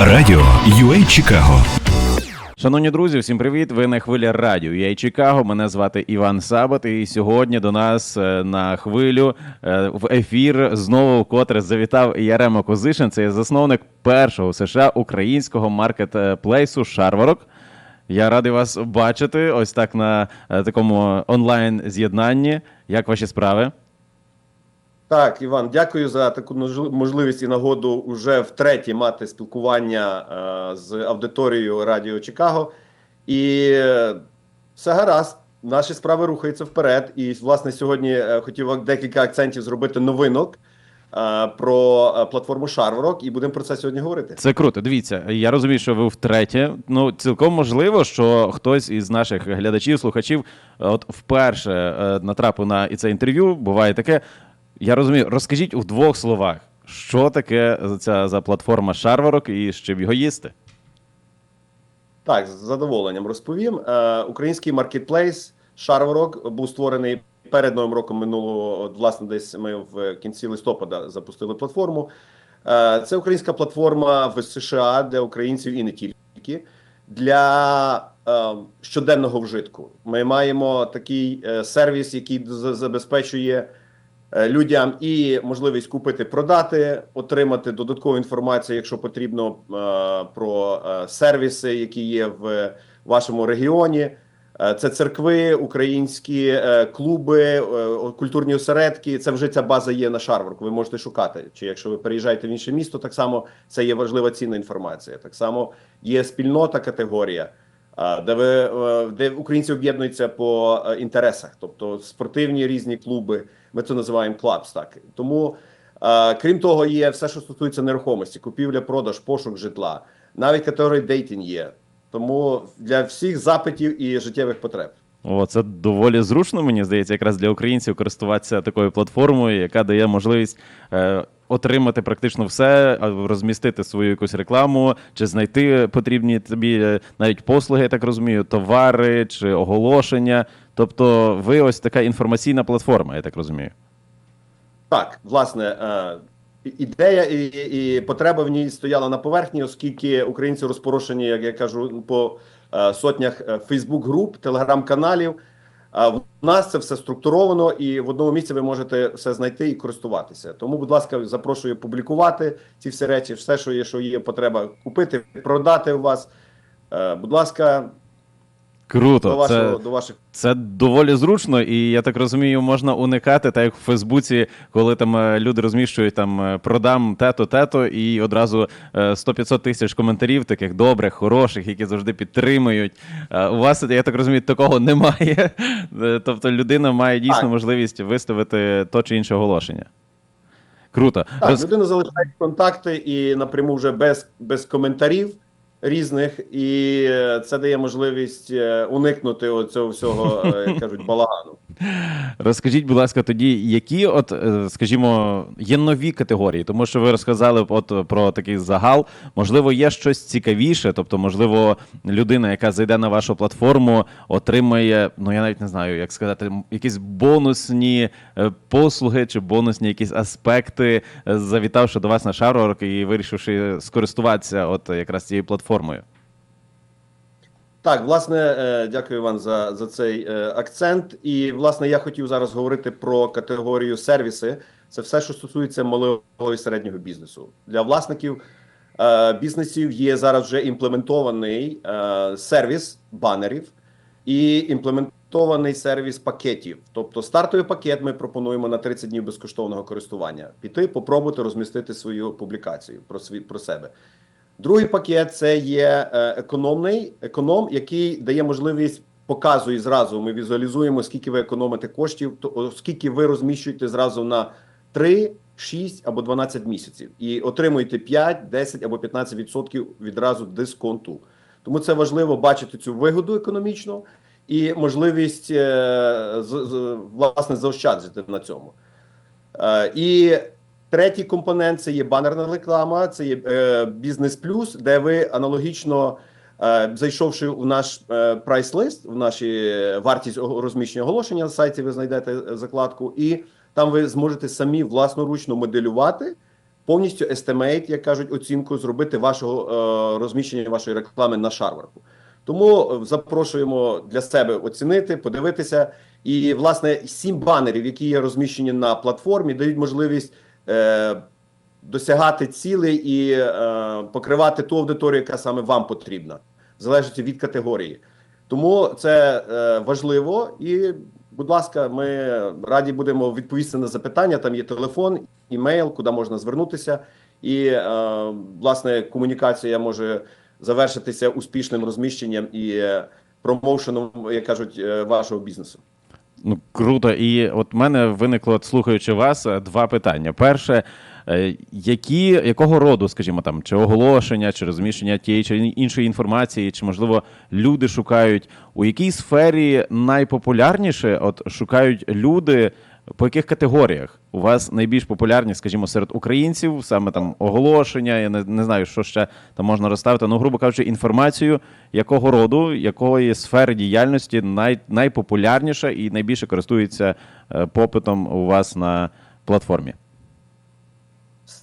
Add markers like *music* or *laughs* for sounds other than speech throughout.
Радіо UA Чикаго Шановні друзі, всім привіт! Ви на хвилі радіо Я Чикаго. Мене звати Іван Сабат. І сьогодні до нас е, на хвилю е, в ефір знову вкотре завітав Яремо Козишин. Це є засновник першого США українського маркетплейсу Шарварок. Я радий вас бачити ось так на е, такому онлайн з'єднанні. Як ваші справи? Так, Іван, дякую за таку можливість і нагоду уже втретє мати спілкування е, з аудиторією Радіо Чикаго. І е, все гаразд, наші справи рухаються вперед. І, власне, сьогодні е, хотів декілька акцентів зробити новинок про платформу Шарворок, і будемо про це сьогодні говорити. Це круто. Дивіться, я розумію, що ви втретє. Ну, цілком можливо, що хтось із наших глядачів, слухачів, от вперше натрапив на це інтерв'ю. Буває таке. Я розумію, розкажіть у двох словах, що таке ця за платформа Шарварок і з чим його їсти. Так, з задоволенням розповім. Е, український маркетплейс Шарворок був створений перед новим роком минулого. От, власне, десь ми в кінці листопада запустили платформу. Е, це українська платформа в США для українців і не тільки для е, щоденного вжитку. Ми маємо такий е, сервіс, який забезпечує людям і можливість купити, продати, отримати додаткову інформацію, якщо потрібно, е, про е, сервіси, які є в вашому регіоні. Е, Це церкви, українські е, клуби, е, культурні осередки. Це вже ця база є на Шарварку. Ви можете шукати. Чи якщо ви переїжджаєте в інше місто, так само це є важлива цінна інформація. Так само є спільнота категорія, е, де ви е, де українці об'єднуються по е, інтересах, тобто спортивні різні клуби. Ми це називаємо клабс. Так тому, е, крім того, є все, що стосується нерухомості, купівля, продаж, пошук житла, навіть категорії дейтінг є. Тому для всіх запитів і життєвих потреб. О, це доволі зручно, мені здається, якраз для українців користуватися такою платформою, яка дає можливість е, отримати практично все, розмістити свою якусь рекламу, чи знайти потрібні тобі е, навіть послуги, я так розумію, товари чи оголошення. Тобто, ви ось така інформаційна платформа, я так розумію. Так, власне, е, ідея і, і потреба в ній стояла на поверхні, оскільки українці розпорошені, як я кажу, по е, сотнях Фейсбук-груп, телеграм-каналів. А в нас це все структуровано, і в одному місці ви можете все знайти і користуватися. Тому, будь ласка, запрошую публікувати ці всі речі, все, що є, що є потреба купити, продати у вас. Е, Будь ласка, Круто. до вашого це... до ваших Це доволі зручно, і я так розумію, можна уникати, так як в Фейсбуці, коли там е, люди розміщують там е, продам тето, тето, і одразу е, 100-500 тисяч коментарів, таких добрих, хороших, які завжди підтримують. Е, У вас, я так розумію, такого *laughs* немає. Е, Тобто людина має дійсно Так. можливість виставити то чи інше оголошення. Круто. Так, Роз- людина залишає контакти і напряму вже без, без коментарів різних, і е, це дає можливість е, уникнути оцього всього, е, як *laughs* кажуть, балагану. Розкажіть, будь ласка, тоді, які, от, скажімо, є нові категорії, тому що ви розказали от про такий загал. Можливо, є щось цікавіше, тобто, можливо, людина, яка зайде на вашу платформу, отримає, ну я навіть не знаю, як сказати, якісь бонусні послуги чи бонусні якісь аспекти, завітавши до вас на шарворк і вирішивши скористуватися от якраз цією платформою. Так, власне, е, дякую Іван за, за цей е, акцент. І власне я хотів зараз говорити про категорію сервіси. Це все, що стосується малого і середнього бізнесу. Для власників е, бізнесів є зараз вже імплементований сервіс банерів і імплементований сервіс пакетів. Тобто стартовий пакет ми пропонуємо на 30 днів безкоштовного користування. Піти, попробувати розмістити свою публікацію про свій про себе. Другий пакет це є е, економний економ, який дає можливість показує зразу. Ми візуалізуємо, скільки ви економите коштів, то о, скільки ви розміщуєте зразу на 3, 6 або 12 місяців, і отримуєте 5, 10 або 15 відсотків відразу дисконту. Тому це важливо бачити цю вигоду економічну і можливість е, власне заощаджити на цьому. Е, і третій компонент це є банерна реклама, це є е, бізнес плюс, де ви аналогічно. е, Зайшовши в наш е, прайс-лист, в наші вартість розміщення оголошення на сайті, ви знайдете е, закладку, і там ви зможете самі власноручно моделювати повністю estimate, як кажуть, оцінку зробити вашого е, розміщення вашої реклами на шарварку. Тому е, запрошуємо для себе оцінити, подивитися. І власне сім банерів, які є розміщені на платформі, дають можливість е, досягати цілей і е, покривати ту аудиторію, яка саме вам потрібна, залежить від категорії. Тому це е, важливо і, будь ласка, ми раді будемо відповісти на запитання. Там є телефон, імейл, куди можна звернутися, і е, власне комунікація може завершитися успішним розміщенням і е, промоушеном, як кажуть, е, вашого бізнесу. Ну круто. І от мене виникло, от, слухаючи вас, е, два питання. Перше, е, які якого роду, скажімо там, чи оголошення, чи розміщення тієї чи іншої інформації, чи можливо люди шукають у якій сфері найпопулярніше, от шукають люди. По яких категоріях у вас найбільш популярні, скажімо, серед українців, саме там оголошення, я не, не знаю, що ще там можна розставити. Ну, грубо кажучи, інформацію, якого роду, якої сфери діяльності най, найпопулярніша і найбільше користується е, попитом у вас на платформі.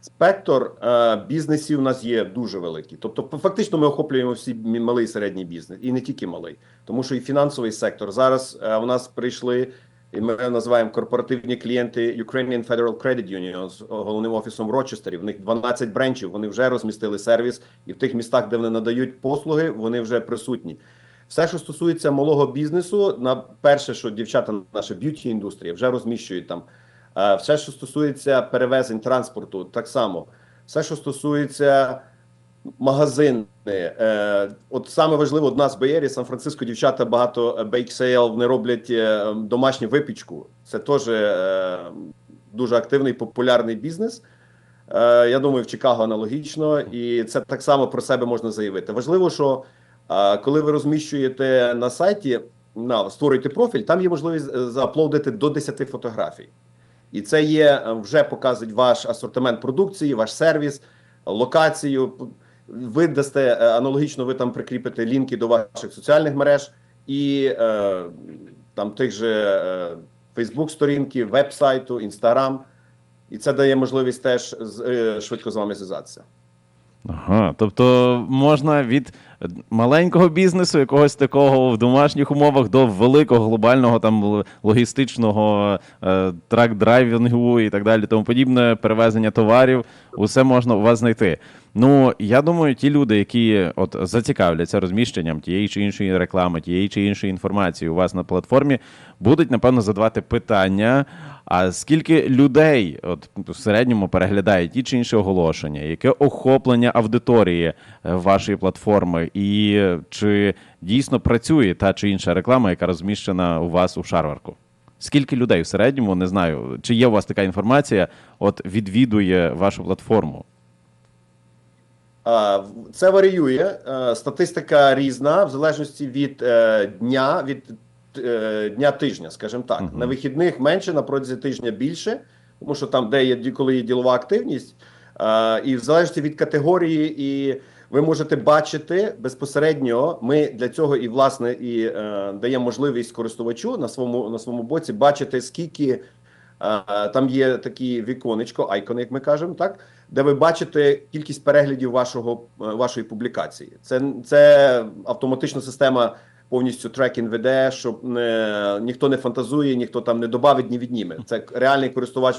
Спектр е, бізнесів у нас є дуже великий. Тобто, фактично, ми охоплюємо всі малий і середній бізнес, і не тільки малий, тому що і фінансовий сектор зараз е, у нас прийшли. І ми називаємо корпоративні клієнти Ukrainian Federal Credit Union з головним офісом в Рочестері. В них 12 бренчів. Вони вже розмістили сервіс, і в тих містах, де вони надають послуги, вони вже присутні. Все, що стосується малого бізнесу, на перше, що дівчата, наша б'юті індустрія вже розміщують там. Е, Все, що стосується перевезень транспорту, так само. Все, що стосується магазини. Е, От саме важливо, нас в Беєрі, Сан-Франциско, дівчата багато бейк-сейл, вони роблять е, домашню випічку. Це теж е, дуже активний, популярний бізнес. Я думаю, в Чикаго аналогічно, і це так само про себе можна заявити. Важливо, що коли ви розміщуєте на сайті, на створюєте профіль, там є можливість зааплодити до 10 фотографій. І це є вже показують ваш асортимент продукції, ваш сервіс, локацію. Ви дасте е, аналогічно, ви там прикріпите лінки до ваших соціальних мереж і е, там тих же Facebook сторінки, веб-сайту, інстаграм, І це дає можливість теж е, швидко з вами зв'язатися. Ага, тобто можна від маленького бізнесу, якогось такого в домашніх умовах, до великого глобального там логістичного е, трак-драйвінгу і так далі, тому подібне, перевезення товарів, усе можна у вас знайти. Ну, я думаю, ті люди, які от зацікавляться розміщенням тієї чи іншої реклами, тієї чи іншої інформації у вас на платформі, будуть напевно задавати питання. А скільки людей от в середньому переглядає ті чи інші оголошення, яке охоплення аудиторії е, вашої платформи, і чи дійсно працює та чи інша реклама, яка розміщена у вас у шарварку? Скільки людей в середньому не знаю, чи є у вас така інформація, от відвідує вашу платформу? Це варіює. Е, Статистика різна в залежності від е, дня, від е, дня тижня, скажімо так. Мгм. На вихідних менше, на протязі тижня більше, тому що там, де є коли є ділова активність, і в залежності від категорії, і ви можете бачити безпосередньо. Ми для цього і власне і е, даємо можливість користувачу на своєму на своєму боці бачити, скільки. Е, Там є такі віконечко, айкон, як ми кажемо, так де ви бачите кількість переглядів вашого е, вашої публікації. Це це автоматична система повністю трекінг веде, щоб не ніхто не фантазує, ніхто там не додавить, ні відніме. Це реальний користувач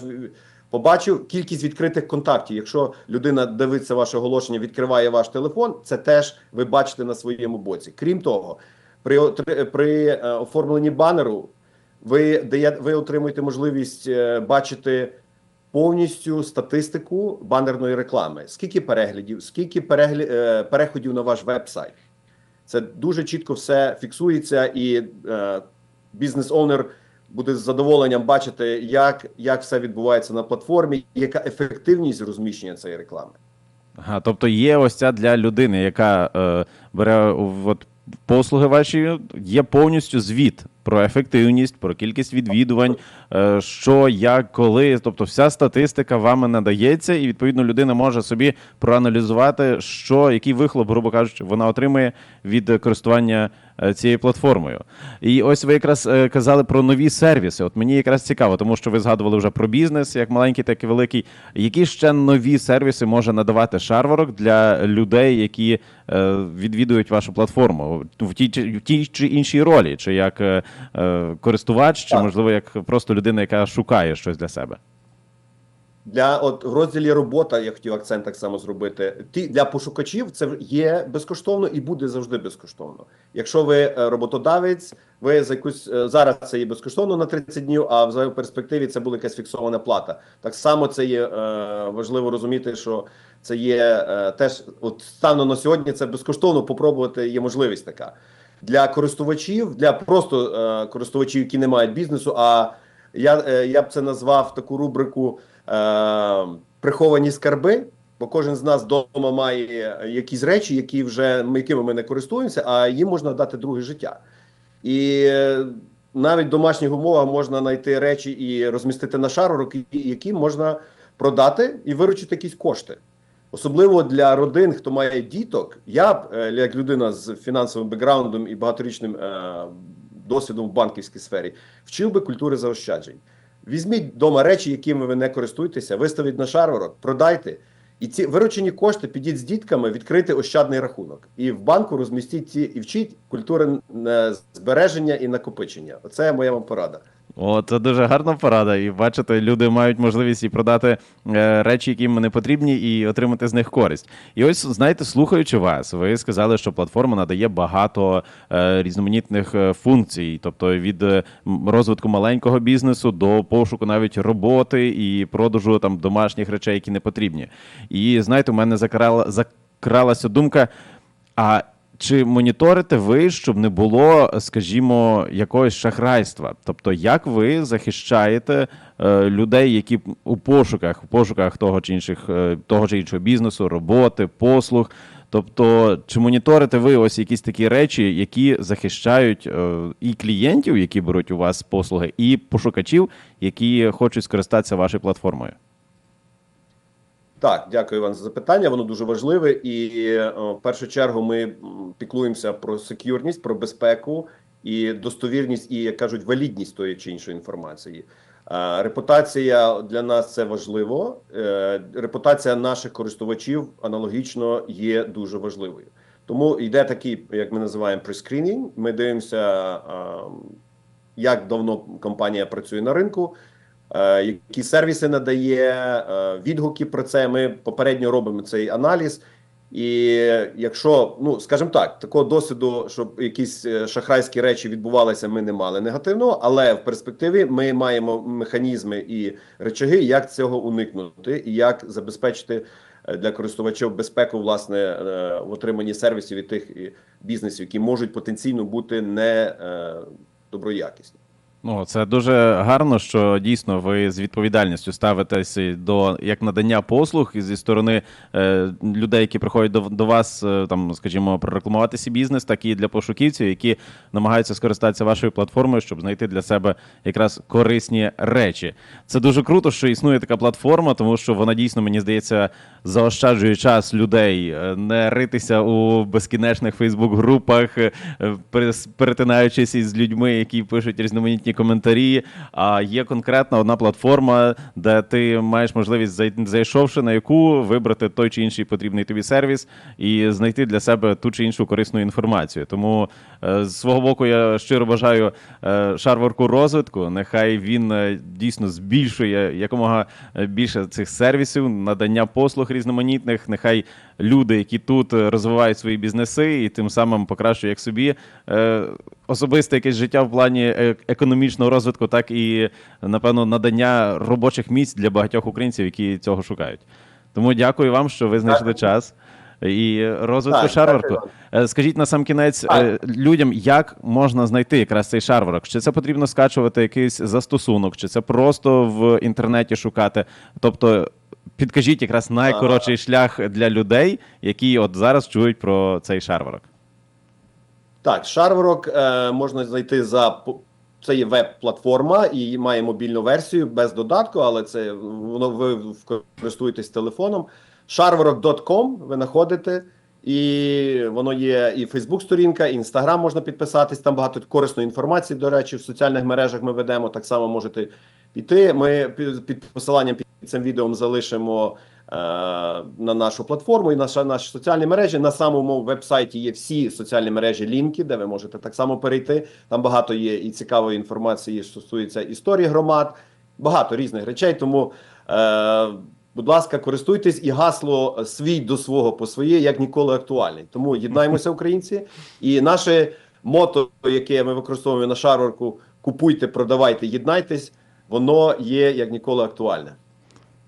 побачив кількість відкритих контактів. Якщо людина дивиться ваше оголошення, відкриває ваш телефон, це теж ви бачите на своєму боці. Крім того, при при е, оформленні банеру ви дає, ви отримуєте можливість е, бачити повністю статистику банерної реклами. Скільки переглядів, скільки переглі, е, переходів на ваш веб-сайт. Це дуже чітко все фіксується, і е, бізнес-оунер буде з задоволенням бачити, як, як все відбувається на платформі, яка ефективність розміщення цієї реклами. Ага, тобто є ось ця для людини, яка е, бере от, послуги ваші, є повністю звіт про ефективність, про кількість відвідувань, е, що, як, коли. Тобто, вся статистика вами надається, і відповідно людина може собі проаналізувати, що який вихлоп, грубо кажучи, вона отримує від користування е, цією платформою. І ось ви якраз е, казали про нові сервіси. От мені якраз цікаво, тому що ви згадували вже про бізнес, як маленький, так і великий. Які ще нові сервіси може надавати шарворок для людей, які відвідують вашу платформу в тій, в тій чи іншій ролі, чи як користувач, чи Так. можливо як просто людина, яка шукає щось для себе? Для от в розділі робота я хотів акцент так само зробити. Ті для пошукачів це є безкоштовно і буде завжди безкоштовно. Якщо ви е, роботодавець, ви за якусь е, зараз це є безкоштовно на 30 днів, а в перспективі це буде якась фіксована плата. Так само це є е, важливо розуміти, що це є е, теж от станом на сьогодні. Це безкоштовно попробувати. Є можливість така для користувачів, для просто е, користувачів, які не мають бізнесу. А я, е, я б це назвав таку рубрику е, приховані скарби. Бо кожен з нас вдома має якісь речі, які вже ми якими ми не користуємося, а їм можна дати друге життя. І е, навіть в домашніх умовах можна знайти речі і розмістити на і- які можна продати і виручити якісь кошти. Особливо для родин, хто має діток, я е, як людина з фінансовим бекграундом і багаторічним е, досвідом в банківській сфері, вчив би культури заощаджень. Візьміть вдома речі, якими ви не користуєтеся, виставіть на шарворок, продайте. І ці виручені кошти підіть з дітками, відкрити ощадний рахунок. І в банку розмістіть ці і вчіть культури е, збереження і накопичення. Оце моя вам порада. О, це дуже гарна порада. І бачите, люди мають можливість і продати е, речі, які їм не потрібні, і отримати з них користь. І ось знаєте, слухаючи вас, ви сказали, що платформа надає багато е, різноманітних е, функцій, тобто від е, розвитку маленького бізнесу до пошуку навіть роботи і продажу там домашніх речей, які не потрібні. І знаєте, у мене закрала закралася думка. А чи моніторите ви, щоб не було, скажімо, якогось шахрайства? Тобто, як ви захищаєте е, людей, які у пошуках, у пошуках того чи інших е, того чи іншого бізнесу, роботи, послуг? Тобто, чи моніторите ви ось якісь такі речі, які захищають е, і клієнтів, які беруть у вас послуги, і пошукачів, які хочуть скористатися вашою платформою? Так, дякую вам за запитання. Воно дуже важливе, і е, в першу чергу ми піклуємося про сек'юрність, про безпеку і достовірність, і як кажуть, валідність тої чи іншої інформації. Е, Репутація для нас це важливо. Е, Репутація наших користувачів аналогічно є дуже важливою. Тому йде такий, як ми називаємо прескрінінг. Ми дивимося, як давно компанія працює на ринку. Е, які сервіси надає, е, відгуки про це. Ми попередньо робимо цей аналіз. І якщо, ну скажімо так, такого досвіду, щоб якісь е, шахрайські речі відбувалися, ми не мали негативного, але в перспективі ми маємо механізми і речаги, як цього уникнути, і як забезпечити для користувачів безпеку власне в отриманні сервісів від тих бізнесів, які можуть потенційно бути не доброякісні. Ну, це дуже гарно, що дійсно ви з відповідальністю ставитесь до як надання послуг зі сторони е, людей, які приходять до, до вас, е, там, скажімо, прорекламувати свій бізнес, так і для пошуківців, які намагаються скористатися вашою платформою, щоб знайти для себе якраз корисні речі. Це дуже круто, що існує така платформа, тому що вона дійсно мені здається заощаджує час людей, е, не ритися у безкінечних Фейсбук-групах, е, перетинаючись із людьми, які пишуть різноманітні коментарі. А є конкретна одна платформа, де ти маєш можливість зай- зайшовши на яку вибрати той чи інший потрібний тобі сервіс і знайти для себе ту чи іншу корисну інформацію. Тому е, з свого боку я щиро бажаю е, шарворку розвитку. Нехай він е, дійсно збільшує якомога більше цих сервісів, надання послуг різноманітних. Нехай люди, які тут е, розвивають свої бізнеси, і тим самим покращують як собі е, особисте якесь життя в плані е- економічного розвитку, так і напевно надання робочих місць для багатьох українців, які цього шукають. Тому дякую вам, що ви знайшли час. І розвитку Так, Е, Скажіть на сам кінець е, людям, як можна знайти якраз цей шарворок? Чи це потрібно скачувати якийсь застосунок, чи це просто в інтернеті шукати? Тобто, підкажіть якраз найкоротший шлях для людей, які от зараз чують про цей шарворок. Так, шарворок е, можна знайти за це є веб-платформа і має мобільну версію без додатку, але це воно ви користуєтесь телефоном. Sharvarok.com ви знаходите, і воно є і Фейсбук-сторінка, і Інстаграм можна підписатись. Там багато корисної інформації. До речі, в соціальних мережах ми ведемо. Так само можете піти. Ми під, посиланням під цим відео залишимо е, на нашу платформу і наша наші соціальні мережі. На самому веб-сайті є всі соціальні мережі, лінки, де ви можете так само перейти. Там багато є і цікавої інформації, що стосується історії громад, багато різних речей. Тому, е, будь ласка, користуйтесь і гасло свій до свого по своє як ніколи актуальний. Тому єднаємося, українці, і наше мото, яке ми використовуємо на шарорку: купуйте, продавайте, єднайтесь. Воно є як ніколи актуальне.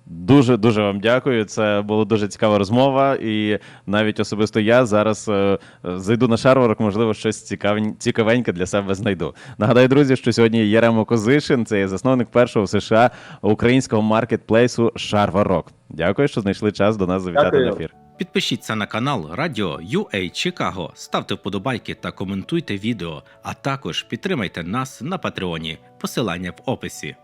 Дуже дуже вам дякую. Це була дуже цікава розмова, і навіть особисто я зараз е, зайду на шарворок, можливо, щось цікавень- цікавеньке для себе знайду. Нагадаю, друзі, що сьогодні Яремо Козишин, це є засновник першого в США українського маркетплейсу Шарворок. Дякую, що знайшли час до нас завітати Дякую. на ефір. Підпишіться на канал Радіо UA Чикаго, ставте вподобайки та коментуйте відео, а також підтримайте нас на Патреоні. Посилання в описі.